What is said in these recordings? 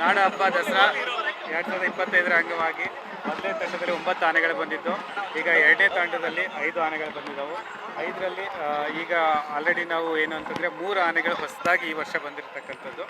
ನಾಡ ಹಬ್ಬ, ದಸರಾ, ಎರಡು ಸಾವಿರದ ಇಪ್ಪತ್ತೈದರ ಅಂಗವಾಗಿ ಮೊದಲನೇ ತಂಡದಲ್ಲಿ ಒಂಬತ್ತು ಆನೆಗಳು ಬಂದಿದ್ದು ಈಗ ಎರಡನೇ ತಂಡದಲ್ಲಿ ಐದು ಆನೆಗಳು ಬಂದಿದ್ದವು ಐದರಲ್ಲಿ ಈಗ ಆಲ್ರೆಡಿ ನಾವು ಏನು ಅಂತಂದರೆ ಮೂರು ಆನೆಗಳು ಹೊಸದಾಗಿ ಈ ವರ್ಷ ಬಂದಿರತಕ್ಕಂಥದ್ದು.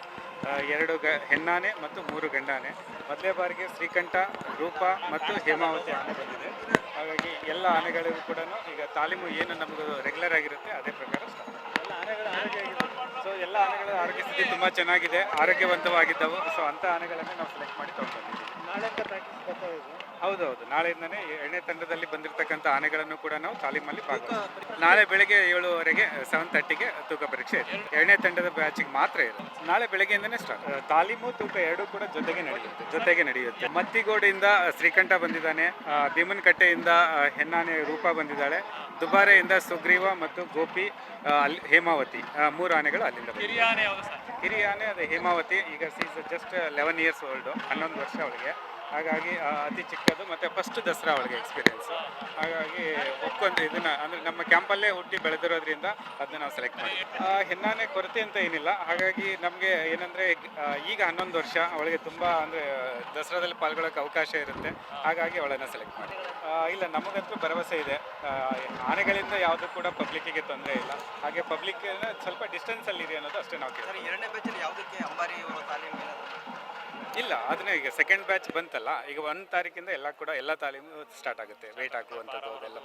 ಎರಡು ಗ, ಹೆಣ್ಣಾನೆ ಮತ್ತು ಮೂರು ಗಂಡಾನೆ. ಮೊದಲೇ ಬಾರಿಗೆ ಶ್ರೀಕಂಠ, ರೂಪ ಮತ್ತು ಹೇಮಾವತಿ ಆನೆ ಬಂದಿದೆ. ಹಾಗಾಗಿ ಎಲ್ಲ ಆನೆಗಳಿಗೂ ಕೂಡ ಈಗ ತಾಲೀಮು ಏನು ನಮಗೂ ರೆಗ್ಯುಲರ್ ಆಗಿರುತ್ತೆ, ಅದೇ ಪ್ರಕಾರ ಸ್ಟಾರ್ಟ್ ಎಲ್ಲ ಆನೆಗಳ ಆರೋಗ್ಯ ಆಗಿದೆ ಸೊ ಎಲ್ಲ ಆನೆಗಳ ಆರೋಗ್ಯ ಸ್ಥಿತಿ ತುಂಬಾ ಚೆನ್ನಾಗಿದೆ ಆರೋಗ್ಯವಂತವಾಗಿದ್ದವು. ಸೊ ಅಂಥ ಆನೆಗಳನ್ನೇ ನಾವು ಸೆಲೆಕ್ಟ್ ಮಾಡಿ ತೊಗೊಂಡ್ಬಂದಿದ್ದೀವಿ ನಾಳೆ ಅಂತ ಪ್ರಾಕ್ಟೀಸ್ ಬರ್ತಾ ಇದೆ ಹೌದೌದು. ನಾಳೆಯಿಂದನೇ ಎರಡನೇ ತಂಡದಲ್ಲಿ ಬಂದಿರತಕ್ಕಂಥ ಆನೆಗಳನ್ನು ಕೂಡ ನಾವು ತಾಲೀಮಲ್ಲಿ ಭಾಗವಹಿಸ್ತೀವಿ. ನಾಳೆ ಬೆಳಗ್ಗೆ ಏಳುವರೆಗೆ ಸೆವೆನ್ ತರ್ಟಿಗೆ ತೂಕ ಪರೀಕ್ಷೆ ಇದೆ. ಎರಡನೇ ತಂಡದ ಬ್ಯಾಚಿಗೆ ಮಾತ್ರ ಇದೆ ನಾಳೆ ಬೆಳಗ್ಗೆಯಿಂದನೇ ಸ್ಟಾರ್ಟ್ ತಾಲೀಮು ತೂಕ ಎರಡೂ ಕೂಡ ಜೊತೆಗೆ ನಡೆಯುತ್ತೆ. ಜೊತೆಗೆ ನಡೆಯುತ್ತೆ. ಮತ್ತಿಗೋಡಿಯಿಂದ ಶ್ರೀಕಂಠ ಬಂದಿದ್ದಾನೆ. ಆ, ಭೀಮನಕಟ್ಟೆಯಿಂದ ಹೆನ್ನಾನೆ ಹೆಣ್ಣಾನೆ ರೂಪ ಬಂದಿದ್ದಾಳೆ. ದುಬಾರೆಯಿಂದ ಸುಗ್ರೀವ ಮತ್ತು ಗೋಪಿ ಅಲ್ಲಿ ಹೇಮಾವತಿ ಮೂರು ಆನೆಗಳು ಅಲ್ಲಿಂದ ಕಿರಿಯಾನೆ ಅದೇ ಹೇಮಾವತಿ. ಈಗ she's just eleven years old ಹನ್ನೊಂದು ವರ್ಷ ಅವಳಿಗೆ. ಹಾಗಾಗಿ ಅತಿ ಚಿಕ್ಕದು ಮತ್ತು ಫಸ್ಟ್ ದಸರಾ ಅವಳಿಗೆ ಎಕ್ಸ್ಪೀರಿಯನ್ಸ್ ಹಾಗಾಗಿ ಒಪ್ಕೊಂಡ್ರೆ ಇದನ್ನು, ಅಂದರೆ ನಮ್ಮ ಕ್ಯಾಂಪಲ್ಲೇ ಹುಟ್ಟಿ ಬೆಳೆದಿರೋದ್ರಿಂದ ಅದನ್ನ ನಾವು ಸೆಲೆಕ್ಟ್ ಮಾಡಿ ಹೆಣ್ಣಾನೆ ಕೊರತೆ ಅಂತ ಏನಿಲ್ಲ. ಹಾಗಾಗಿ ನಮಗೆ ಏನಂದರೆ ಈಗ ಹನ್ನೊಂದು ವರ್ಷ ಅವಳಿಗೆ ತುಂಬ, ಅಂದರೆ, ದಸರಾದಲ್ಲಿ ಪಾಲ್ಗೊಳ್ಳೋಕೆ ಅವಕಾಶ ಇರುತ್ತೆ. ಹಾಗಾಗಿ ಅವಳನ್ನು ಸೆಲೆಕ್ಟ್ ಮಾಡಿ ಇಲ್ಲ, ನಮಗಂತೂ ಭರವಸೆ ಇದೆ. ಆನೆಗಳಿಂದ ಯಾವುದೂ ಕೂಡ ಪಬ್ಲಿಕ್ಕಿಗೆ ತೊಂದರೆ ಇಲ್ಲ. ಹಾಗೆ ಪಬ್ಲಿಕ್ ಸ್ವಲ್ಪ ಡಿಸ್ಟೆನ್ಸಲ್ಲಿ ಇದೆ ಅನ್ನೋದು ಅಷ್ಟೇ ನಾವು ಕೇಳಿ ಎರಡನೇ ತಾಲೀಮ್ ಏನಾದ್ರು ಇಲ್ಲ, ಅದನ್ನೇ ಈಗ ಸೆಕೆಂಡ್ ಬ್ಯಾಚ್ ಬಂತಲ್ಲ, ಈಗ ಒಂದು ತಾರೀಕಿಂದ ಎಲ್ಲ ಕೂಡ ಎಲ್ಲ ತಾಲೀಮು ಸ್ಟಾರ್ಟ್ ಆಗುತ್ತೆ ವೇಟ್ ಹಾಕುವಂಥದ್ದು ಅದೆಲ್ಲ.